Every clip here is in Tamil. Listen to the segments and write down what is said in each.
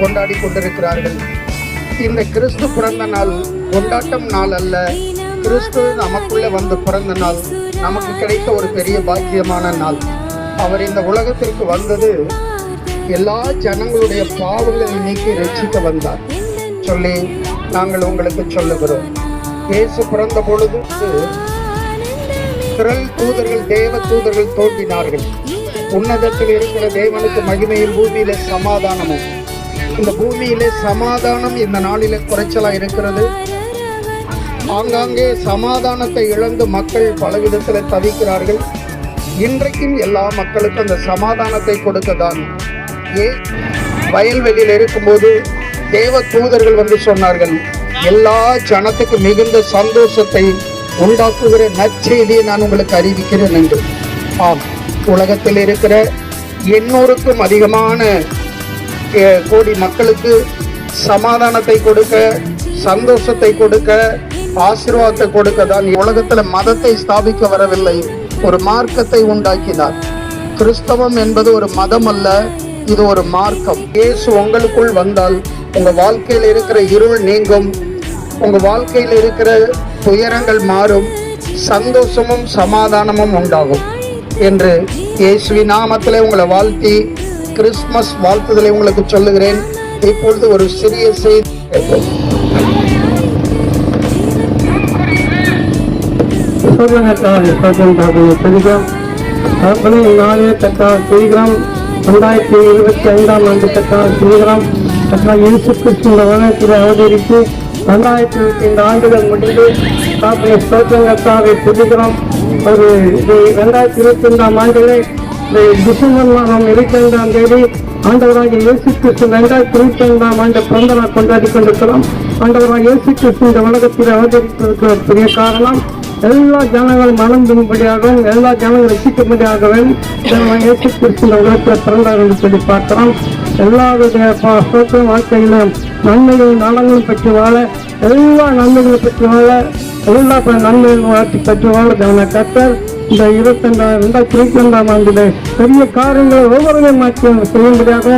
கொண்டாடி கொண்டிருக்கிறார்கள். இந்த கிறிஸ்து பிறந்த நாள் கொண்டாட்டம் நாள் அல்ல. கிறிஸ்து நமக்குள்ள வந்து பிறந்த நாள். நமக்கு கிடைத்த ஒரு பெரிய பாக்கியமான நாள். அவர் இந்த உலகத்திற்கு வந்தது எல்லா ஜனங்களுடைய பாவங்களை நீக்கி ரட்சிக்க வந்தார். சொல்லி நாங்கள் உங்களுக்கு சொல்லுகிறோம். இயேசு பிறந்த பொழுது திரள் தூதர்கள் தேவ தூதர்கள் தோன்றினார்கள். உன்னதத்தில் இருக்கிற தேவனுக்கு மகிமையும் பூமியில சமாதானமும். இந்த பூமியிலே சமாதானம் இந்த நாளிலே குறைச்சலா இருக்கிறது. ஆங்காங்கே சமாதானத்தை இழந்து மக்கள் பலவிதத்தில் தவிக்கிறார்கள். இன்றைக்கும் எல்லா மக்களுக்கும் அந்த சமாதானத்தை கொடுக்கதான் ஏ வயல்வெளியில் இருக்கும்போது தேவ தூதர்கள் வந்து சொன்னார்கள் எல்லா ஜனத்துக்கு மிகுந்த சந்தோஷத்தை உண்டாக்குகிற நற்செய்தியை நான் உங்களுக்கு அறிவிக்கிறேன் என்று. ஆம் உலகத்தில் இருக்கிற எண்ணூறுக்கும் அதிகமான கோடி மக்களுக்கு சமாதானத்தை கொடுக்க சந்தோஷத்தை கொடுக்க ஆசீர்வாதத்தை கொடுக்க தான் உலகத்தில் மதத்தை ஸ்தாபிக்க வரவில்லை. ஒரு மார்க்கத்தை உண்டாக்கினார். கிறிஸ்தவம் என்பது ஒரு மதம் அல்ல இது ஒரு மார்க்கம். இயேசு உங்களுக்குள் வந்தால் உங்க வாழ்க்கையில் இருக்கிற இருள் நீங்கும். உங்க வாழ்க்கையில் இருக்கிற துயரங்கள் மாறும். சந்தோஷமும் சமாதானமும் உண்டாகும். என்று இயேசுவின் நாமத்திலே உங்களை வாழ்த்தி கிறிஸ்துமஸ் வாழ்த்துதலை உங்களுக்கு சொல்லுகிறேன். இப்பொழுது ஒரு சிறிய செய்தி கேட்போம். சூரியனத்தால் இருப்பதாக பெருகம் தகப்பனே நாளே ரெண்டாயிரத்தி இருபத்தி ஐந்தாம் ஆண்டு தக்கால் பெருகிறோம் தக்கால் இயேசு கிறிஸ்துவ வனத்தில் அவதரித்து ரெண்டாயிரத்தி இருபத்தி ஐந்து ஆண்டுகள் முடிந்து தாப்பனை ஸ்தோத்திரங்கத்தாவை பெருகிறோம் ஒரு இது ரெண்டாயிரத்தி இருபத்தி ஐந்தாம் ஆண்டிலே டிசம்பர் மாதம் இருபத்தைந்தாம் தேதி ஆண்டவராக இயேசு கிறிஸ்து ரெண்டாயிரத்தி இருபத்தி ஐந்தாம் ஆண்டு பிறந்த நாள் கொண்டாடி கொண்டிருக்கிறோம் ஆண்டவராக இயேசு கிறிஸ்து இந்த உலகத்தில் அவதரிப்பதற்கு ஒரு பெரிய காரணம் எல்லா ஜனங்களும் மனம்பும்படியாகவும் எல்லா ஜனங்களும் ரசிக்கும்படியாகவும் இயேசு கிறிஸ்து இந்த உலகத்தில் பிறந்தார் என்று சொல்லி பார்க்கிறோம். எல்லாருடைய சோத்திர வாழ்க்கையிலும் நன்மைகளும் நலங்களும் பற்றி வாழ எல்லா நன்மைகளும் பற்றி வாழ எல்லா நன்மைகளும் வாழ்க்கை பற்றி வாழ தேவன கத்தர் இந்த இருபத்தெண்டாம் ரெண்டாயிரத்தி இருபத்தி ரெண்டாம் ஆண்டிலே பெரிய காரியங்களை ஒவ்வொருவரையும் மாற்றி செய்யும்படியாக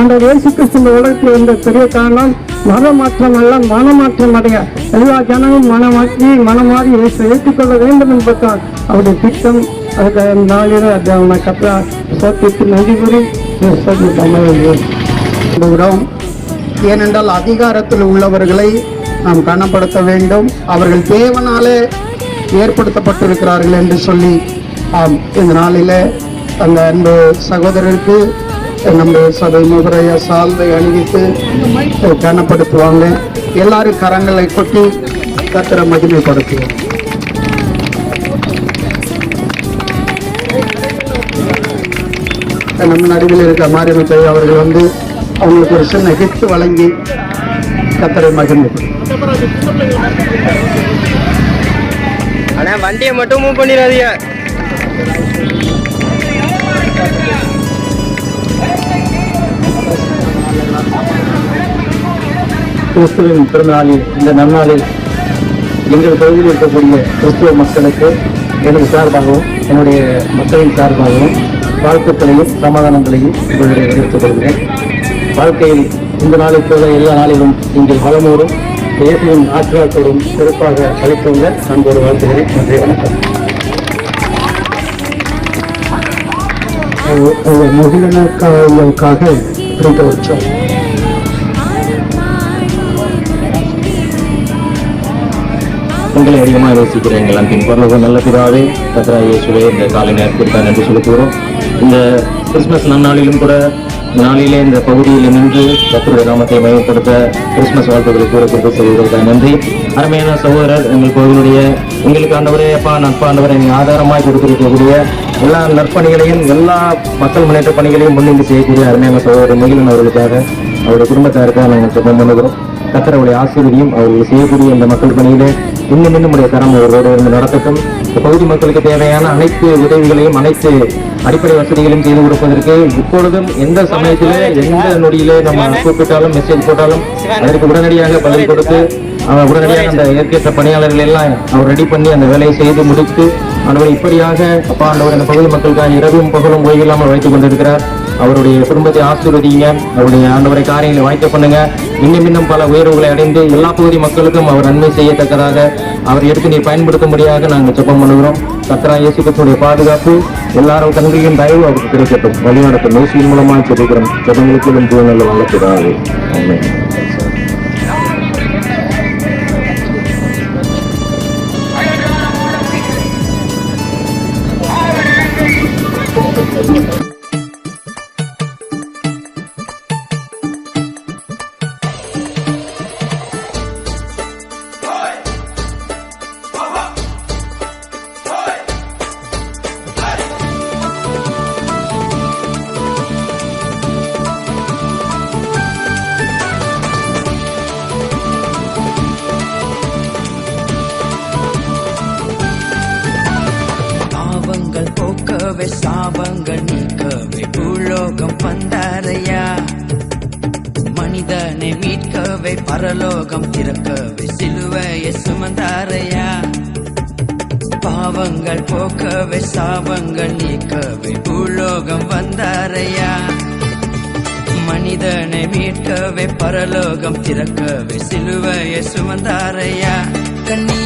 அந்த இயேசு கிறிஸ்து உலகத்தில் இருந்த பெரிய காரணம் மனமாற்றம் அல்ல மனமாற்றம் அடைய எல்லா ஜனமும் மனமாற்றி மனமாறி இயேசு ஏற்றுக்கொள்ள வேண்டும் என்பதுதான் அவருடைய திட்டம். அதுக்கு நாளில் அது அவனை கப்பா சோத்திற்கு நன்றி கூறி சொல்லி தமிழ் ஏனென்றால் அதிகாரத்தில் உள்ளவர்களை நாம் கனப்படுத்த வேண்டும். அவர்கள் தேவனாலே ஏற்படுத்தப்பட்டிருக்கிறார்கள் என்று சொல்லி ஆம் இந்த நாளில் அந்த அன்பு சகோதரருக்கு நம்முடைய சபை முகரைய சால்வை அணிவித்து கனப்படுத்துவாங்க. எல்லாரும் கரங்களை கொட்டி கத்திர மகிமைப்படுத்துவோம். நம்ம நடுவில் இருக்க மாரியமை அவர்கள் வந்து அவங்களுக்கு ஒரு சின்ன ஹிட் வழங்கி கத்தரை மகிழ்ந்து அண்ணா வண்டியை மட்டும் மூவ் பண்ணிடாதீங்க. கிறிஸ்துவின் பிறந்தநாளில் இந்த நன்னாளில் எங்கள் பகுதியில் இருக்கக்கூடிய கிறிஸ்துவ மக்களுக்கு எனது சார்பாகவும் என்னுடைய மக்களின் சார்பாகவும் வாழ்த்துக்களையும் சமாதானங்களையும் உங்களுடைய எடுத்துக் கொள்கிறேன். வாழ்க்கையில் இந்த நாளைப் போல எல்லா நாளிலும் நீங்கள் வளமோடும் இயேசுவின் ஆற்றலத்தோடும் சிறப்பாக அழைத்துள்ள அன்போடு வாழ்த்துகிறேன். நன்றி வணக்கம். மகிழனுக்காக பிரித்த உற்சவம் உங்களை அதிகமாக யோசிக்கிற எங்கள் அன்பின் பரலோக நல்ல பிதாவே கத்ரா இயேசுவே இந்த காலை நேரத்திற்காக நன்றி செலுத்துகிறோம் இந்த கிறிஸ்மஸ் நன்னாளிலும் கூட நாளிலே இந்த பகுதியில் நின்று கத்தருடைய நாமத்தை மையப்படுத்த கிறிஸ்மஸ் வாழ்த்துக்களை கூறப்பட்டு செய்வதற்காக நன்றி. அருமையான சகோதரர் எங்கள் கோவிலுடைய எங்களுக்கு ஆண்டவரே அப்பா நட்பா ஆண்டவரை நீங்கள் ஆதாரமாய் கொடுத்திருக்கக்கூடிய எல்லா நற்பணிகளையும் எல்லா மக்கள் முன்னேற்ற பணிகளையும் முன்னின்று செய்யக்கூடிய அருமையான சகோதரர் மகிழன் அவர்களுக்காக அவருடைய குடும்பத்தாருக்காக நாங்கள் சுத்தம் பண்ணுகிறோம். கத்தரவுடைய ஆசிரியரையும் அவர்கள் செய்யக்கூடிய இந்த மக்கள் பணியிலே இன்னும் இன்னும் உடைய கரம் அவர்களோடு இருந்து நடத்தட்டும். பகுதி மக்களுக்கு தேவையான அனைத்து உதவிகளையும் அனைத்து அடிப்படை வசதிகளையும் செய்து கொடுப்பதற்கு இப்பொழுதும் எந்த சமயத்திலே எந்த நொடியிலே நம்ம கூப்பிட்டாலும் மெசேஜ் போட்டாலும் அதற்கு உடனடியாக பதில் கொடுத்து உடனடியாக அந்த ஏற்கேற்ற பணியாளர்கள் எல்லாம் அவர் ரெடி பண்ணி அந்த வேலையை செய்து முடித்து ஆண்டவர் இப்படியாக அப்பா ஆண்டவர் அந்த பகுதி மக்களுக்காக இரவும் பகலும் ஓய்வில்லாமல் வைத்துக் கொண்டிருக்கிறார். அவருடைய குடும்பத்தை ஆசீர்வதிங்க. அவருடைய ஆண்டவரை காரியங்களை வாய்க்க பண்ணுங்க இன்னும் இன்னும் பல உயர்வுகளை அடைந்து எல்லா பகுதி மக்களுக்கும் அவர் நன்மை செய்யத்தக்கதாக அவர் எடுத்து நீ பயன்படுத்தும்படியாக நாங்கள் ஜெபம் பண்ணுகிறோம். கத்ரா இயேசு பாதுகாப்பு எல்லாரும் கண்களின் தயவு அவருக்கு கிடைக்கட்டும். வழிநடத்தும். நோசியின் மூலமாக ஜெபிக்கிறோம். ஜெபங்களுக்கு ஜீவனில் வளர்க்கிறார்கள் பரலோகம் திறக்கவே சிலுவையை சுமந்தாரையா பாவங்கள் போக்கவே சாபங்கள் நீக்கவே பூலோகம் வந்தாரையா? மனிதனை மீட்கவே பரலோகம் திறக்கவே சிலுவையை சுமந்தாரையா கண்ணீரை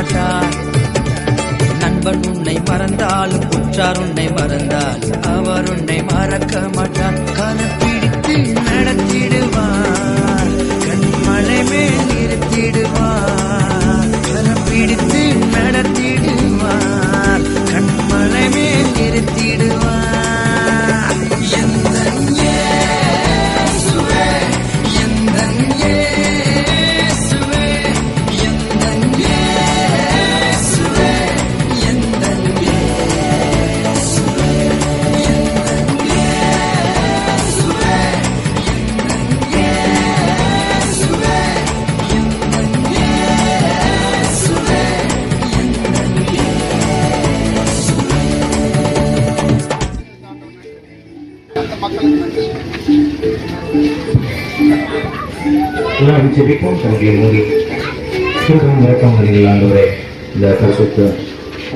மாட்டார். நண்பன் உன்னை மறந்தாலும் உற்றார் உன்னை மறந்தால் அவர் உன்னை மறக்க மாட்டார். கனப்பிடித்து நடத்த எல்லாரும் ஜெபிப்போம் தன்னுடைய மூடி திரும்ப இறக்கம் ஆண்டவரே. இந்த பரிசுத்த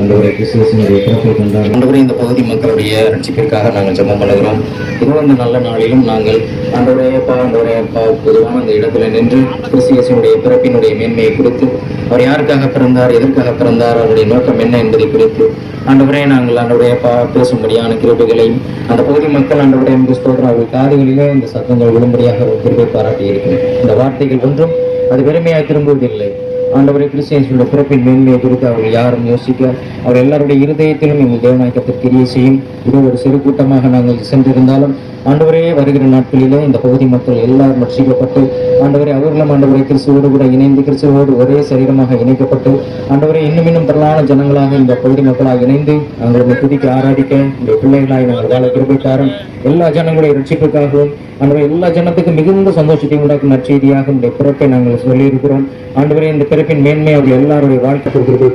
ஆண்டவரை கிறிஸ்துவனுடைய பிறப்பை கொண்டார் ஆண்டவரை இந்த பகுதி மக்களுடைய ரட்சிப்பிற்காக நாங்கள் ஜெபம் பண்ணுகிறோம். இது இந்த நல்ல நாளிலும் நாங்கள் ஆண்டவரையப்பா ஆண்டவரையப்பா பொதுவான அந்த இடத்துல நின்று கிறிஸ்தியனுடைய பிறப்பினுடைய மேன்மையை குறித்து அவர் யாருக்காக பிறந்தார் எதற்காக பிறந்தார் அவருடைய நோக்கம் என்ன என்பதை குறித்து ஆண்டவரே நாங்கள் ஆண்டவரே பா பேசும்படியான கிருபைகளையும் அந்த பகுதி மக்கள் ஆண்டவரே என்று சொல்கிற அவர்கள் காதுகளிலே இந்த சத்தங்கள் விழும்படியாக கிருபை பாராட்டி இருக்கிறேன் இந்த வார்த்தைகள் ஒன்றும் அது பெருமையாக திரும்புவதில்லை. ஆண்டவரை கிறிஸ்டியன்ஸுடைய பிறப்பின் மேன்மையை குறித்து அவர்கள் யாரும் யோசிக்க அவர் எல்லாருடைய இருதயத்திலும் எங்கள் தேவநாயகத்திற்கு கிரியை செய்யும். இது ஒரு சிறு கூட்டமாக நாங்கள் சென்றிருந்தாலும் ஆண்டவரே வருகிற நாட்களிலே இந்த பகுதி மக்கள் எல்லாரும் ரட்சிக்கப்பட்டு ஆண்டவரை அவர்களும் ஆண்டவரை கிறிஸ்துவோடு கூட இணைந்து கிறிஸ்துவோடு ஒரே சரீரமாக இணைக்கப்பட்டு ஆண்டவரை இன்னும் இன்னும் திரளான ஜனங்களாக இந்த பகுதி மக்களாக இணைந்து அவங்களுடைய துதிக்கு ஆராதிக்க இந்த பிள்ளைகளாக நாங்கள் வாழ கிருபைக்காரும் எல்லா ஜனங்களுடைய ரட்சிப்புக்காகவும் ஆண்டவரை எல்லா ஜனத்துக்கும் மிகுந்த சந்தோஷத்தை உண்டாக்கும் நற்செய்தியாக இந்த பிறப்பை நாங்கள் சொல்லியிருக்கிறோம். ஆண்டவரே இந்த பிறப்பின் மேன்மை அவர்கள் எல்லாருடைய வாழ்க்கை கிருபை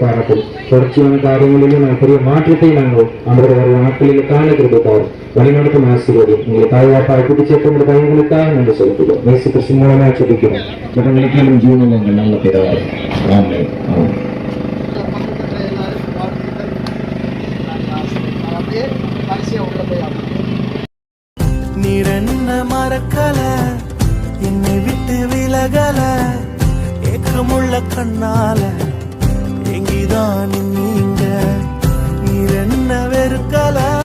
தொடர்ச்சியான காரியங்களிலும் நாங்கள் பெரிய மாற்றத்தை நாங்கள் ஆண்டவரை வரும் நாட்களில் காண கிருபைக்காரும் வழிநடத்தும் ஆசீர்வாதி உங்களை தாய்வாப்பாக கூட்டி உங்கள் கைகளுக்காக நன்றி செலுத்துகிறோம். நேசு கிருஷ்ணன் மூலமாக சொல்லிக்கிறோம் ஜனங்களுக்கேனும் ஜீவனில் எங்கள் நல்ல பிதாவே. மறக்கல என்னை விட்டு விலகல ஏக்கமுள்ள கண்ணால. நான் நீங்க. நீரென்ன வெறுக்கல?